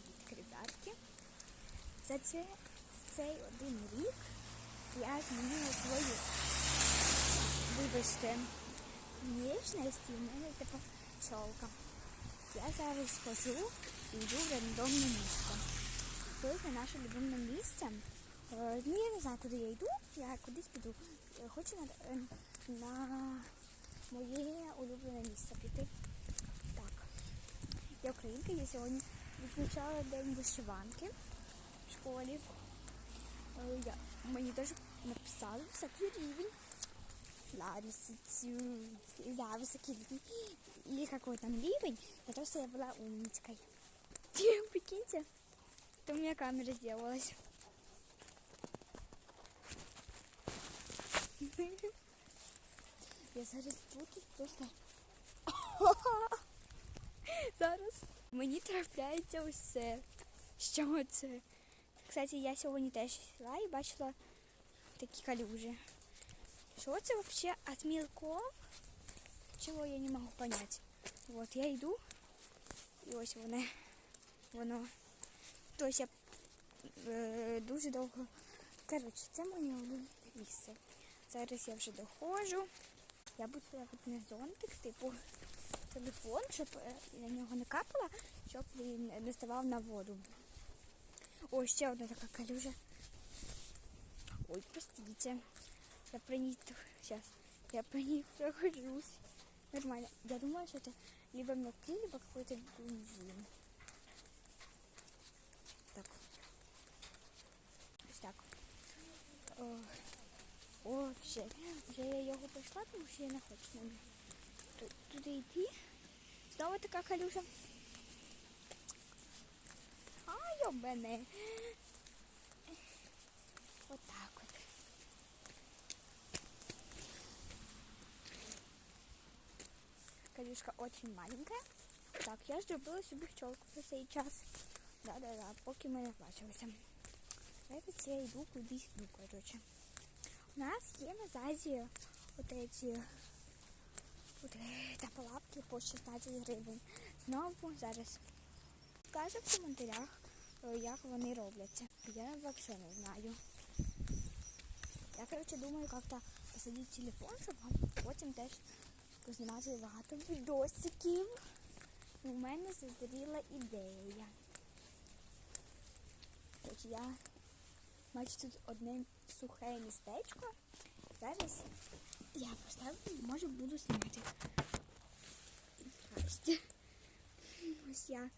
Привіт, ребятки. За це, цей один рік я змінила свою, вибачте, ніжність і в мене тепер чолка. Я зараз схожу і йду в рандомне місце. Тобто на наше любимне місце. Е, Ну, я не знаю, куди я йду, я кудись піду. Е, Хочу на, е, на моє улюблене місце піти. Так. Я українка, я сьогодні відзначала день вишиванки в школі. Е, Я, мені теж написали високий рівень. Да, висоцю- да, высокий рівень. Или какой там рівень, за то, что я была умничкой. Прикиньте, то у меня камера сделалась. Я зараз тут просто мені трапляється усе. Що це? Кстати, я сьогодні теж йшла і бачила такі калюжі. Що це взагалі від? Чого я не можу поняти. От я йду і ось воно. Воно. Тобто я е, дуже довго. Коротше, це моє місце. Зараз я вже доходжу. Я буду ставити на зонтик, типу телефон, щоб е, на нього не капало, щоб він не ставав на воду. О, ще одна така калюжа. Ой, простите. Я про ней сейчас. Я по ней прохожусь. Нормально. Я думаю, что это либо мелкий, либо какой-то бензин. Так. Ось так. О, о, вже. Вже я його пройшла, тому що я не хочу на нього туди йти. Знову така калюжа. Ай, об мене. Отак от. Калюшка очень маленькая. Так, я зробила собі пчелку за цей час. Да-да-да, поки ми не бачилися. Зараз я йду кудись, ну, коротше. У нас є на зазі от эти от, е, Та палапки по 16 гривень. Знову зараз скажу в коментарях, е, як вони робляться. Я взагалі не знаю. Я, коротше, думаю, як-то посадити телефон, щоб вам потім теж познімати багато відосиків. У мене зазріла ідея. Хоч я бачу тут одне сухе містечко. Зараз я поставлю, може буду знімати. Ось я